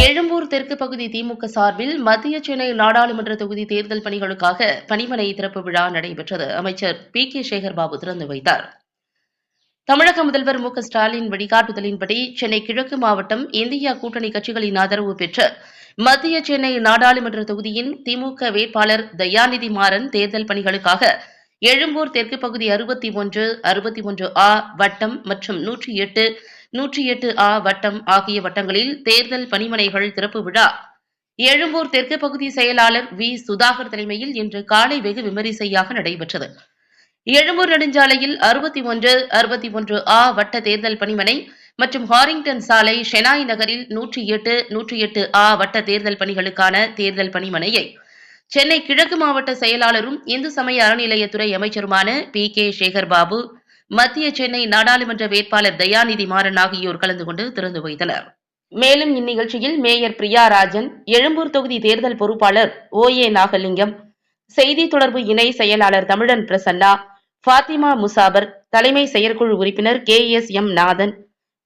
எழும்பூர் தெற்கு பகுதி திமுக சார்பில் மத்திய சென்னை நாடாளுமன்ற தொகுதி தேர்தல் பணிகளுக்காக பணிமனை திறப்பு விழா நடைபெற்றது. அமைச்சர் பி கே சேகர் பாபு திறந்து வைத்தார். தமிழக முதல்வர் மு க ஸ்டாலின் வழிகாட்டுதலின்படி சென்னை கிழக்கு மாவட்டம் இந்தியா கூட்டணி கட்சிகளின் ஆதரவு பெற்ற மத்திய சென்னை நாடாளுமன்ற தொகுதியின் திமுக வேட்பாளர் தயாநிதி மாறன் தேர்தல் பணிகளுக்காக எழும்பூர் தெற்கு பகுதி அறுபத்தி ஒன்று அறுபத்தி ஒன்று ஆ வட்டம் மற்றும் நூற்றி எட்டு நூற்றி எட்டு ஆ வட்டம் ஆகிய வட்டங்களில் தேர்தல் பணிமனைகள் திறப்பு விழா. எழும்பூர் தெற்கு பகுதி செயலாளர் வி. சுதாகர் தலைமையில் இன்று காலை வெகு விமரிசையாக நடைபெற்றது. எழும்பூர் நெடுஞ்சாலையில் அறுபத்தி ஒன்று அறுபத்தி ஒன்று ஆ வட்ட தேர்தல் பணிமனை மற்றும் ஹாரிங்டன் சாலை ஷெனாய் நகரில் நூற்றி எட்டு நூற்றி எட்டு ஆ வட்ட தேர்தல் பணிகளுக்கான தேர்தல் பணிமனையை சென்னை கிழக்கு மாவட்ட செயலாளரும் இந்து சமய அறநிலையத்துறை அமைச்சருமான பி. கே. சேகர் பாபு மத்திய சென்னை நாடாளுமன்ற வேட்பாளர் தயாநிதி மாறன் ஆகியோர் கலந்து கொண்டு திறந்து வைத்தனர். மேலும் இந்நிகழ்ச்சியில் மேயர் பிரியா ராஜன் எழும்பூர் தொகுதி தேர்தல் பொறுப்பாளர் ஓ. ஏ. நாகலிங்கம் செய்தி தொடர்பு இணை செயலாளர் தமிழன் பிரசன்னா ஃபாத்திமா முசாபர் தலைமை செயற்குழு உறுப்பினர் கே. எஸ். எம். நாதன்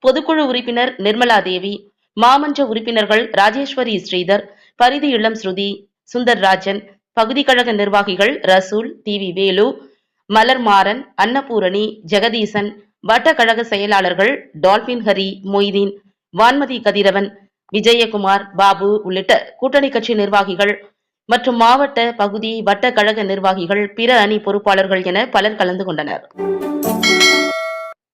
பொதுக்குழு உறுப்பினர் நிர்மலா தேவி மாமன்ற உறுப்பினர்கள் ராஜேஸ்வரி ஸ்ரீதர் பரிதி இளம் ஸ்ருதி சுந்தர்ராஜன் பகுதி கழக நிர்வாகிகள் ரசூல் டி. வி. வேலு மலர்மாறன் அன்னபூரணி ஜெகதீசன் வட்டக்கழக கழக செயலாளர்கள் டால்பின் ஹரி மொய்தீன் வான்மதி கதிரவன் விஜயகுமார் பாபு உள்ளிட்ட கூட்டணி கட்சி நிர்வாகிகள் மற்றும் மாவட்ட பகுதி வட்ட கழக நிர்வாகிகள் பிற அணி பொறுப்பாளர்கள் என பலர் கலந்து கொண்டனர்.